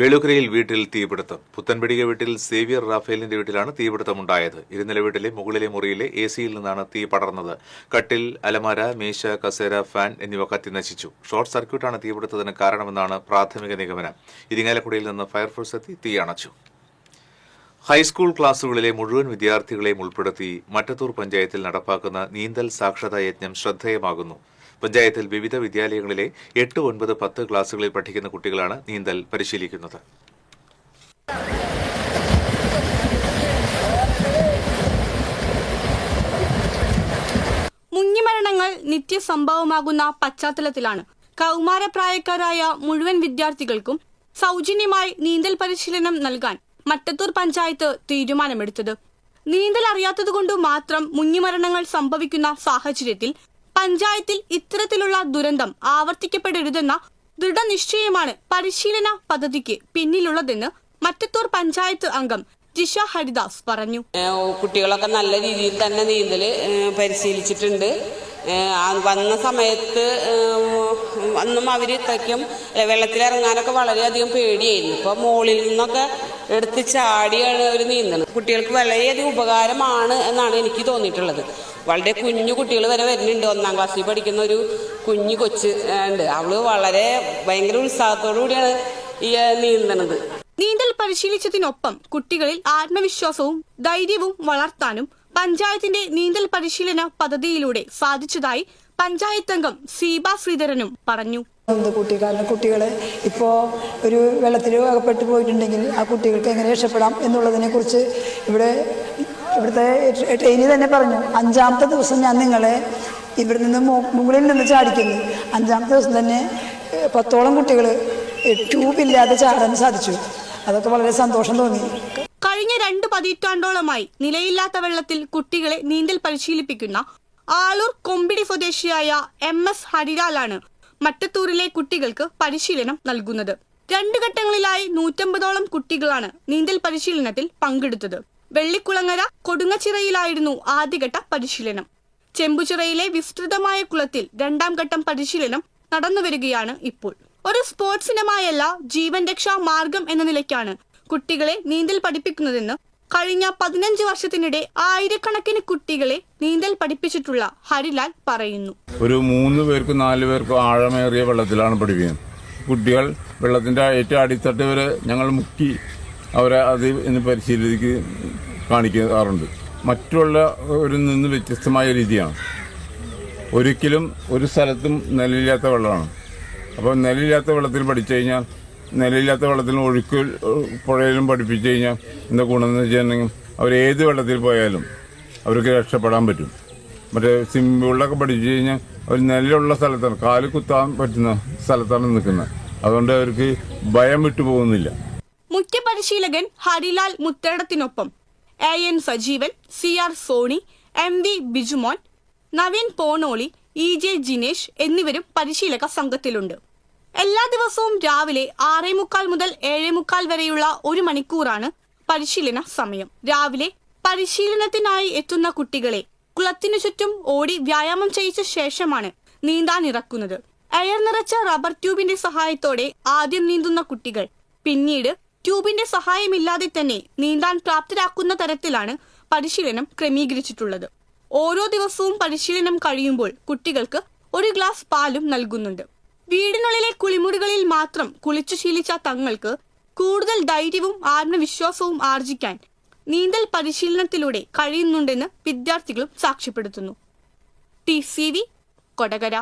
വേളുക്കരയിൽ വീട്ടിൽ തീപിടുത്തം. പുത്തൻപിടിക വീട്ടിൽ സേവിയർ റാഫേലിന്റെ വീട്ടിലാണ് തീപിടുത്തമുണ്ടായത്. ഇരുനില വീട്ടിലെ മുകളിലെ മുറിയിലെ എ സിയിൽ നിന്നാണ് തീ പടർന്നത്. കട്ടിൽ അലമാര മേശ കസേര ഫാൻ എന്നിവ കത്തി നശിച്ചു. ഷോർട്ട് സർക്യൂട്ടാണ് തീപിടുത്തത്തിന് കാരണമെന്നാണ് പ്രാഥമിക നിഗമനം. ഇരിങ്ങാലക്കുടയിൽ നിന്ന് ഫയർഫോഴ്സ് എത്തി തീ അണച്ചു. ഹൈസ്കൂൾ ക്ലാസുകളിലെ മുഴുവൻ വിദ്യാർത്ഥികളെയും ഉൾപ്പെടുത്തി മറ്റത്തൂർ പഞ്ചായത്തിൽ നടപ്പാക്കുന്ന നീന്തൽ സാക്ഷരതാ യജ്ഞം ശ്രദ്ധേയമാകുന്നു. പഞ്ചായത്തിൽ വിവിധ വിദ്യാലയങ്ങളിലെ എട്ട് ഒൻപത് പത്ത് ക്ലാസുകളിൽ പഠിക്കുന്ന കുട്ടികളാണ് നീന്തൽ പരിശീലിക്കുന്നത്. മുങ്ങിമരണങ്ങൾ നിത്യസംഭവമാകുന്ന പശ്ചാത്തലത്തിലാണ് കൗമാരപ്രായക്കാരായ മുഴുവൻ വിദ്യാർത്ഥികൾക്കും സൗജന്യമായി നീന്തൽ പരിശീലനം നൽകാൻ മട്ടത്തൂർ പഞ്ചായത്ത് തീരുമാനമെടുത്തത്. നീന്തൽ അറിയാത്തതുകൊണ്ട് മാത്രം മുങ്ങിമരണങ്ങൾ സംഭവിക്കുന്ന സാഹചര്യത്തിൽ പഞ്ചായത്തിൽ ഇത്തരത്തിലുള്ള ദുരന്തം ആവർത്തിക്കപ്പെടരുതെന്ന ദൃഢനിശ്ചയമാണ് പരിശീലന പദ്ധതിക്ക് പിന്നിലുള്ളതെന്ന് മറ്റത്തൂർ പഞ്ചായത്ത് അംഗം ജിഷ ഹരിദാസ് പറഞ്ഞു. കുട്ടികളൊക്കെ നല്ല രീതിയിൽ തന്നെ നീന്തൽ പരിശീലിച്ചിട്ടുണ്ട്. വന്ന സമയത്ത് അന്നും അവർ ഇത്രയ്ക്കും വെള്ളത്തിലിറങ്ങാനൊക്കെ വളരെയധികം പേടിയായിരുന്നു. ഇപ്പോൾ മുകളിൽ നിന്നൊക്കെ എടുത്ത് ചാടിയാണ് അവർ നീന്തുന്നത് കുട്ടികൾക്ക് വളരെയധികം ഉപകാരമാണ് എന്നാണ് എനിക്ക് തോന്നിയിട്ടുള്ളത്. വളരെ കുഞ്ഞു കുട്ടികൾ വരെ വരുന്നുണ്ട് ഒന്നാം ക്ലാസ്സിൽ പഠിക്കുന്ന ഒരു കുഞ്ഞു കൊച്ച് ഉണ്ട്. അവൾ വളരെ ഭയങ്കര ഉത്സാഹത്തോടു കൂടിയാണ് ഈ നീന്തണത്. നീന്തൽ പരിശീലിച്ചതിനൊപ്പം കുട്ടികളിൽ ആത്മവിശ്വാസവും ധൈര്യവും വളർത്താനും പഞ്ചായത്തിന്റെ നീന്തൽ പരിശീലന പദ്ധതിയിലൂടെ സാധിച്ചതായി പഞ്ചായത്ത് അംഗം സീബ ശ്രീധരനും പറഞ്ഞു. കുട്ടി? കാരണം കുട്ടികളെ ഇപ്പോൾ ഒരു വെള്ളത്തിൽ അകപ്പെട്ടു പോയിട്ടുണ്ടെങ്കിൽ ആ കുട്ടികൾക്ക് എങ്ങനെ രക്ഷപ്പെടാം എന്നുള്ളതിനെ കുറിച്ച് ഇവിടെ ഇവിടുത്തെ ട്രെയിനിൽ തന്നെ പറഞ്ഞു അഞ്ചാമത്തെ ദിവസം ഞാൻ നിങ്ങളെ ഇവിടെ നിന്ന് മുകളിൽ നിന്ന് ചാടിക്കുന്നു. അഞ്ചാമത്തെ ദിവസം തന്നെ പത്തോളം കുട്ടികൾ ട്യൂബില്ലാതെ ചാടാൻ സാധിച്ചു. അതൊക്കെ വളരെ സന്തോഷം തോന്നി. കഴിഞ്ഞ രണ്ട് പതിറ്റാണ്ടോളമായി നിലയില്ലാത്ത വെള്ളത്തിൽ കുട്ടികളെ നീന്തൽ പരിശീലിപ്പിക്കുന്ന ആളൂർ കൊമ്പിടി സ്വദേശിയായ എം എസ് ഹരിലാലാണ് മട്ടത്തൂരിലെ കുട്ടികൾക്ക് പരിശീലനം നൽകുന്നത്. രണ്ടു ഘട്ടങ്ങളിലായി നൂറ്റമ്പതോളം കുട്ടികളാണ് നീന്തൽ പരിശീലനത്തിൽ പങ്കെടുത്തത്. വെള്ളിക്കുളങ്ങര കൊടുങ്ങച്ചിറയിലായിരുന്നു ആദ്യഘട്ട പരിശീലനം. ചെമ്പുചിറയിലെ വിസ്തൃതമായ കുളത്തിൽ രണ്ടാം ഘട്ടം പരിശീലനം നടന്നുവരികയാണ് ഇപ്പോൾ. ഒരു സ്പോർട്സ് ഇനമായല്ല ജീവൻ രക്ഷാ മാർഗം എന്ന നിലയ്ക്കാണ് കുട്ടികളെ നീന്തൽ പഠിപ്പിക്കുന്നതെന്ന് കഴിഞ്ഞ പതിനഞ്ച് വർഷത്തിനിടെ ആയിരക്കണക്കിന് കുട്ടികളെ നീന്തൽ പഠിപ്പിച്ചിട്ടുള്ള ഹരിലാൽ പറയുന്നു. ഒരു മൂന്ന് പേർക്കും നാല് പേർക്കും ആഴമേറിയ വെള്ളത്തിലാണ് പഠിപ്പിക്കുന്നത്. കുട്ടികൾ വെള്ളത്തിന്റെ ഏറ്റവും അടിത്തട്ട് വരെ ഞങ്ങൾ മുക്കി അവരെ അത് ഇന്ന് പരിശീലിക്ക് കാണിക്കാറുണ്ട്. മറ്റുള്ള ഒരു നിന്ന് വ്യത്യസ്തമായ രീതിയാണ്. ഒരിക്കലും ഒരു സ്ഥലത്തും നിലയില്ലാത്ത വെള്ളമാണ്. അപ്പോൾ നിലയില്ലാത്ത വെള്ളത്തിൽ പഠിച്ചു കഴിഞ്ഞാൽ നിലയില്ലാത്ത വെള്ളത്തിൽ ഒഴുക്ക് പുഴയിലും പഠിപ്പിച്ചു കഴിഞ്ഞാൽ എന്താ ഗുണമെന്ന് വെച്ചിട്ടുണ്ടെങ്കിൽ അവർ ഏത് വെള്ളത്തിൽ പോയാലും അവർക്ക് രക്ഷപ്പെടാൻ പറ്റും. മറ്റേ സ്വിമ്മിങ്ങിലൊക്കെ പഠിച്ചു കഴിഞ്ഞാൽ അവർ നിലയുള്ള സ്ഥലത്താണ്. കാൽ കുത്താൻ പറ്റുന്ന സ്ഥലത്താണ് നിൽക്കുന്നത്. അതുകൊണ്ട് അവർക്ക് ഭയം വിട്ടു പോകുന്നില്ല മുഖ്യ പരിശീലകൻ Harilal മുത്തേടത്തിനൊപ്പം. A. N. Sajeevan C. R. Soni M. V. Bijumon Naveen Ponoli E. J. Jinesh എന്നിവരും പരിശീലക സംഘത്തിലുണ്ട്. എല്ലാ ദിവസവും രാവിലെ ആറേ മുക്കാൽ മുതൽ ഏഴേ മുക്കാൽ വരെയുള്ള ഒരു മണിക്കൂറാണ് പരിശീലന സമയം. രാവിലെ പരിശീലനത്തിനായി എത്തുന്ന കുട്ടികളെ കുളത്തിനു ചുറ്റും ഓടി വ്യായാമം ചെയ്യിച്ച ശേഷമാണ് നീന്താൻ ഇറക്കുന്നത്. എയർ നിറച്ച റബ്ബർ ട്യൂബിന്റെ സഹായത്തോടെ ആദ്യം നീന്തുന്ന കുട്ടികൾ പിന്നീട് ട്യൂബിന്റെ സഹായമില്ലാതെ തന്നെ നീന്താൻ പ്രാപ്തരാക്കുന്ന തരത്തിലാണ് പരിശീലനം ക്രമീകരിച്ചിട്ടുള്ളത്. ഓരോ ദിവസവും പരിശീലനം കഴിയുമ്പോൾ കുട്ടികൾക്ക് ഒരു ഗ്ലാസ് പാലും നൽകുന്നുണ്ട്. വീടിനുള്ളിലെ കുളിമുറികളിൽ മാത്രം കുളിച്ചു ശീലിച്ച തങ്ങൾക്ക് കൂടുതൽ ധൈര്യവും ആത്മവിശ്വാസവും ആർജിക്കാൻ നീന്തൽ പരിശീലനത്തിലൂടെ കഴിയുന്നുണ്ടെന്ന് വിദ്യാർത്ഥികളും സാക്ഷ്യപ്പെടുത്തുന്നു. T C V Kodakara.